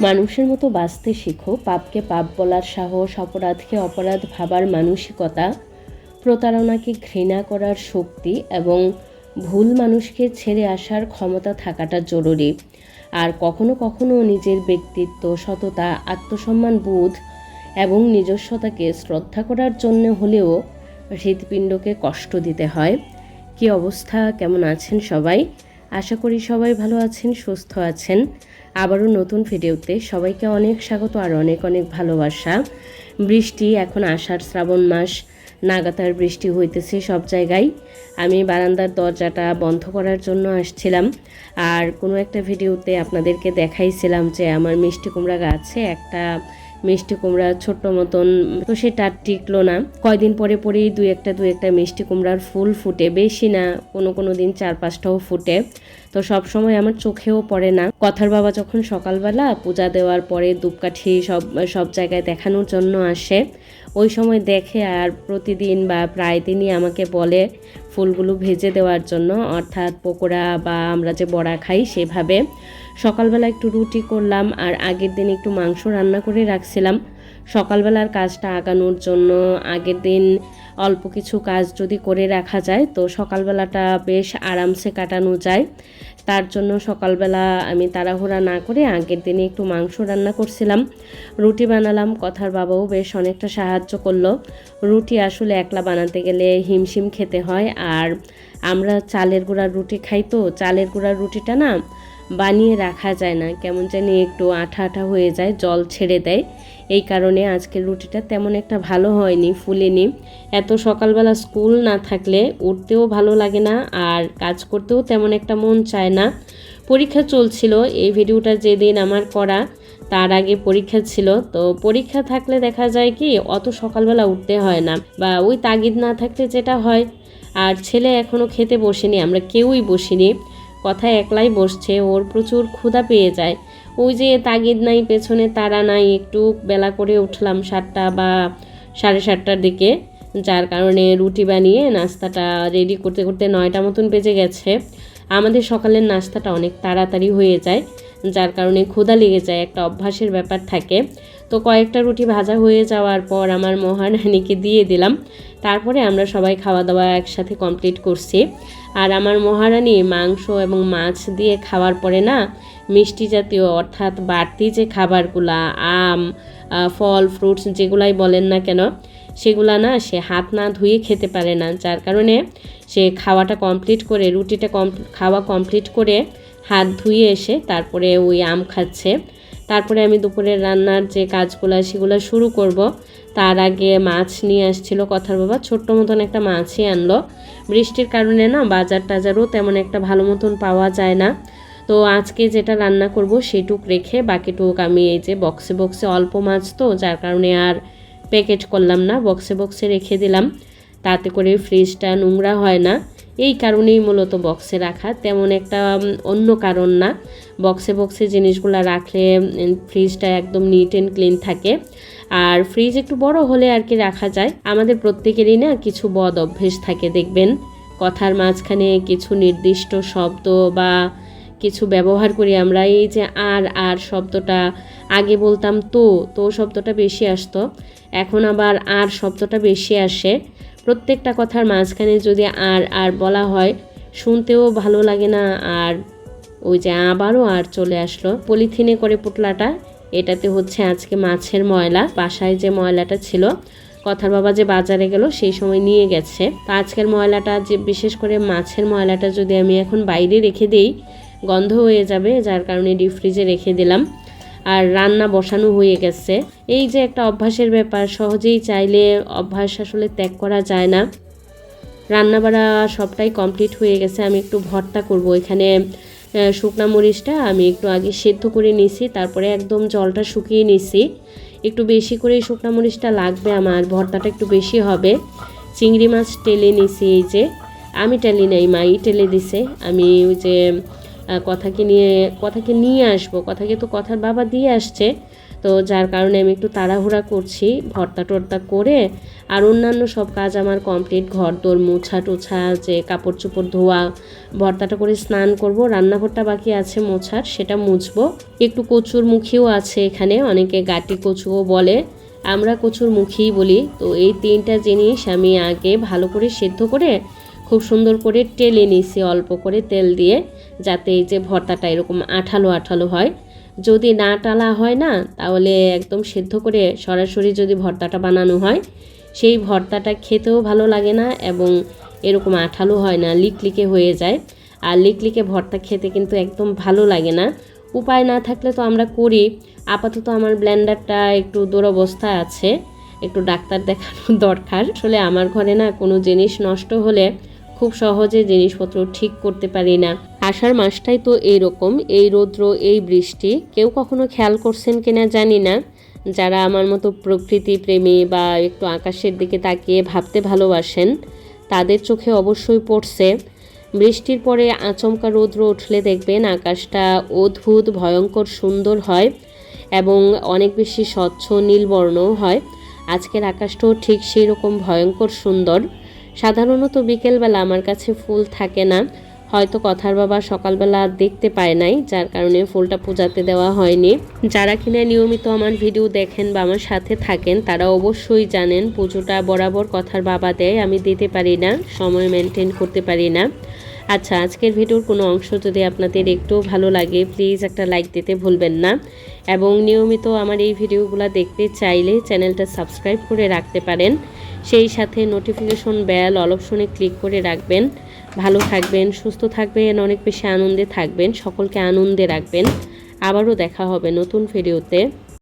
মানুষের মতো বাঁচতে শিখো, পাপকে পাপ বলার সাহস, অপরাধকে অপরাধ ভাবার মানসিকতা, প্রতারণাকে ঘৃণা করার শক্তি এবং ভুল মানুষকে ছেড়ে আসার ক্ষমতা থাকাটা জরুরি। আর কখনো কখনো নিজের ব্যক্তিত্ব, সততা, আত্মসম্মান বোধ এবং নিজস্বতাকে শ্রদ্ধা করার জন্য হলেও হৃৎপিণ্ডকে কষ্ট দিতে হয়। কি অবস্থা? কেমন আছেন সবাই? আশা করি সবাই ভালো আছেন, সুস্থ আছেন। আবারও নতুন ভিডিওতে সবাইকে অনেক স্বাগত আর অনেক অনেক ভালোবাসা। বৃষ্টি, এখন আষাঢ়, শ্রাবণ মাস, নাগাতার বৃষ্টি হইতেছে সব জায়গায়। আমি বারান্দার দরজাটা বন্ধ করার জন্য আসছিলাম আর কোনো একটা ভিডিওতে আপনাদেরকে দেখাইছিলাম যে আমার মিষ্টি কুমড়া গাছে একটা মিষ্টি কুমড়া ছোট্ট মতন। তো সেটা টিকলো না। কয়দিন পরে পরেই দুই একটা দুই একটা মিষ্টি কুমড়ার ফুল ফুটে। বেশি না, কোনো কোনো দিন চার পাঁচটাও ফুটে। তো সব সময় আমার চোখেও পড়ে না। কথার বাবা যখন সকালবেলা পূজা দেওয়ার পরে ধূপকাঠি সব সব জায়গায় দেখানোর জন্য আসে, ওই সময় দেখে আর প্রতিদিন বা প্রায় দিনই আমাকে বলে ফুলগুলো ভেজে দেওয়ার জন্য। অর্থাৎ পকোড়া বা আমরা যে বড়া খাই সেভাবে। সকালবেলা একটু রুটি করলাম আর আগের দিন একটু মাংস রান্না করে রাখছিলাম। সকালবেলার কাজটা আগানোর জন্য আগের দিন অল্প কিছু কাজ যদি করে রাখা যায়, তো সকালবেলাটা বেশ আরামসে কাটানো যায়। তার জন্য সকালবেলা আমি তাড়াহুড়া না করে আগের দিনে একটু মাংস রান্না করছিলাম। রুটি বানালাম, কথার বাবাও বেশ অনেকটা সাহায্য করল। রুটি আসলে একলা বানাতে গেলে হিমশিম খেতে হয়। আর আমরা চালের গুঁড়ার রুটি খাই তো, চালের গুঁড়ার রুটিটা না বানিয়ে রাখা যায় না। কেমন জানি একটু আঠা আঠা হয়ে যায়, জল ছেড়ে দেয়। এই কারণে আজকের রুটিটা তেমন একটা ভালো হয়নি, ফুলেনি। এত সকালবেলা স্কুল না থাকলে উঠতেও ভালো লাগে না আর কাজ করতেও তেমন একটা মন চায় না। পরীক্ষা চলছিল, এই ভিডিওটা যেদিন আমার করা, তার আগে পরীক্ষা ছিল। তো পরীক্ষা থাকলে দেখা যায় কি, অত সকালবেলা উঠতে হয় না বা ওই তাগিদ না থাকলে যেটা হয়, আর ছেলে এখনও খেতে বসেনি, আমরা কেউই বসিনি। কথায় একলাই বসছে, ওর প্রচুর ক্ষুধা পেয়ে যায়। ওই যে তাগিদ নাই, পেছনে তারা নাই, একটু বেলা করে উঠলাম সাতটা বা সাড়ে সাতটার দিকে, যার কারণে রুটি বানিয়ে নাস্তাটা রেডি করতে করতে নয়টা মতন বেজে গেছে। আমাদের সকালের নাস্তাটা অনেক তাড়াতাড়ি হয়ে যায়। যার কারণে ক্ষুধা লেগে যায়, একটা অভ্যাসের ব্যাপার থাকে। তো কয়েকটা রুটি ভাজা হয়ে যাওয়ার পর আমার মহারানীকে দিয়ে দিলাম। তারপরে আমরা সবাই খাওয়া দাওয়া একসাথে কমপ্লিট করছি। আর আমার মহারানী মাংস এবং মাছ দিয়ে খাওয়ার পরে না, মিষ্টি জাতীয় অর্থাৎ বাড়তি যে খাবারগুলা, আম ফল ফ্রুটস যেগুলাই বলেন না কেন, সেগুলা না সে হাত না ধুয়ে খেতে পারে না। যার কারণে সে খাওয়াটা কমপ্লিট করে, রুটিটা কম খাওয়া কমপ্লিট করে হাত ধুয়ে এসে তারপরে ওই আম খাচ্ছে। তারপরে আমি দুপুরের রান্নার যে কাজগুলো, সেগুলো শুরু করব। তার আগে মাছ নিয়ে আসছিল কথার বাবা। ছোট্ট মতন একটা মাছই আনলো। বৃষ্টির কারণে না বাজার টাজারও তেমন একটা ভালো মতন পাওয়া যায় না। তো আজকে যেটা রান্না করব সেটুক রেখে বাকিটুক আমি এই যে বক্সে বক্সে অল্প মাছ তো, যার কারণে আর প্যাকেট করলাম না, বক্সে বক্সে রেখে দিলাম। তাতে করে ফ্রিজটা নোংরা হয় না। এই কারণেই মূলত বক্সে রাখা। তেমন একটা অন্য কারণ না। বক্সে বক্সে জিনিসগুলো রাখলে ফ্রিজটা একদম নিট অ্যান্ড ক্লিন থাকে। আর ফ্রিজ একটু বড় হলে আর কি রাখা যায়। আমাদের প্রত্যেকেরই না কিছু বদ অভ্যেস থাকে, দেখবেন? কথার মাঝখানে কিছু নির্দিষ্ট শব্দ বা কিছু ব্যবহার করি আমরা। এই যে আর আর শব্দটা, আগে বলতাম তো তো শব্দটা বেশি আসতো। এখন আবার আর শব্দটা বেশি আসে। প্রত্যেকটা কথার মাঝখানে যদি আর আর বলা হয়, শুনতেও ভালো লাগে না, আর ওই যে আবারও আর চলে আসলো পলিথিনে করে পুটলাটা এটাতে হচ্ছে আজকে মাছের ময়লা, বাসায় যে ময়লাটা ছিল, কথার বাবা যে বাজারে গেল সেই সময় নিয়ে গেছে। তো আজকের ময়লাটা যে, বিশেষ করে মাছের ময়লাটা যদি আমি এখন বাইরে রেখে দিই, গন্ধ হয়ে যাবে, যার কারণে ডিপ ফ্রিজে রেখে দিলাম। আর রান্না বসানো হয়ে গেছে। এই যে একটা অভ্যাসের ব্যাপার, সহজেই চাইলে অভ্যাস আসলে ত্যাগ করা যায় না। রান্না বাড়া সবটাই কমপ্লিট হয়ে গেছে, আমি একটু ভর্তা করব। এখানে শুকনা মরিচটা আমি একটু আগে সেদ্ধ করে নিছি, তারপরে একদম জলটা শুকিয়ে নিছি। একটু বেশি করে শুকনা মরিচটা লাগবে আমার, ভর্তাটা একটু বেশি হবে। চিংড়ি মাছ টেলে নিছি এই যে। আমি টেলি নাই, মাই টেলে দিছে। আমি ওই যে কথাকে নিয়ে কথাকে নিয়ে আসব। কথাকে তো কথার বাবা দিয়ে আসছে। তো যার কারণে আমি একটু তাড়াহুড়া করছি, ভর্তা টর্তা করে। আর অন্যান্য সব কাজ আমার কমপ্লিট ঘর দোর মোছা টোছা, যে কাপড় চোপড় ধোয়া, ভর্তাটা করে স্নান করব। রান্নাঘরটা বাকি আছে মোছার, সেটা মুছবো। একটু কচুর মুখিও আছে এখানে, অনেকে গাটি কচুও বলে। আমরা কচুর মুখিই বলি। তো এই তিনটা জিনিস আমি আগে ভালো করে সেদ্ধ করে খুব সুন্দর করে টেলে নিছি, অল্প করে তেল দিয়ে, যাতে এই যে ভর্তাটা এরকম আঠালো আঠালো হয়। যদি না টালা হয় না, তাহলে একদম সেদ্ধ করে সরাসরি যদি ভর্তাটা বানানো হয়, সেই ভর্তাটা খেতেও ভালো লাগে না এবং এরকম আঠালো হয় না, লিকলিকে হয়ে যায়। আর লিকলিকে ভর্তা খেতে কিন্তু একদম ভালো লাগে না। উপায় না থাকলে তো আমরা করি। আপাতত আমার ব্লেন্ডারটা একটু দুরবস্থায় আছে। একটু ডাক্তার দেখানো দরকার। আসলে আমার ঘরে না কোনো জিনিস নষ্ট হলে খুব সহজে জিনিসপত্র ঠিক করতে পারি না। আষাঢ় মাসটাই তো এইরকম, এই রৌদ্র, এই বৃষ্টি। কেউ কখনো খেয়াল করছেন কিনা জানি না। যারা আমার মতো প্রকৃতি প্রেমী বা একটু আকাশের দিকে তাকিয়ে ভাবতে ভালোবাসেন, তাদের চোখে অবশ্যই পড়ছে। বৃষ্টির পরে আচমকা রৌদ্র উঠলে দেখবেন আকাশটা অদ্ভুত, ভয়ঙ্কর, সুন্দর হয় এবং অনেক বেশি স্বচ্ছ, নীলবর্ণও হয়। আজকের আকাশটাও ঠিক সেই রকম ভয়ঙ্কর, সুন্দর। সাধারণত বিকেলবেলা আমার কাছে ফুল থাকে না। হয়তো কথার বাবা সকালবেলা দেখতে পায় নাই, যার কারণে ফুলটা পূজাতে দেওয়া হয়নি। যারা কিনা নিয়মিত আমার ভিডিও দেখেন বা আমার সাথে থাকেন, তারা অবশ্যই জানেন পুজোটা বরাবর কথার বাবা দেয়, আমি দিতে পারি না, সময় মেনটেন করতে পারি না। আচ্ছা আজকের ভিডিওর কোনো অংশ যদি আপনাদের একটু ভালো লাগে প্লিজ একটা লাইক দিতে ভুলবেন না। এবং নিয়মিত আমার এই ভিডিওগুলো দেখতে চাইলে চ্যানেলটা সাবস্ক্রাইব করে রাখতে পারেন। সেই সাথে নোটিফিকেশন বেল অল অপশনে ক্লিক করে রাখবেন। ভালো থাকবেন, সুস্থ থাকবেন, অনেক বেশি আনন্দে থাকবেন, সকলকে আনন্দে রাখবেন। আবারও দেখা হবে নতুন ভিডিওতে।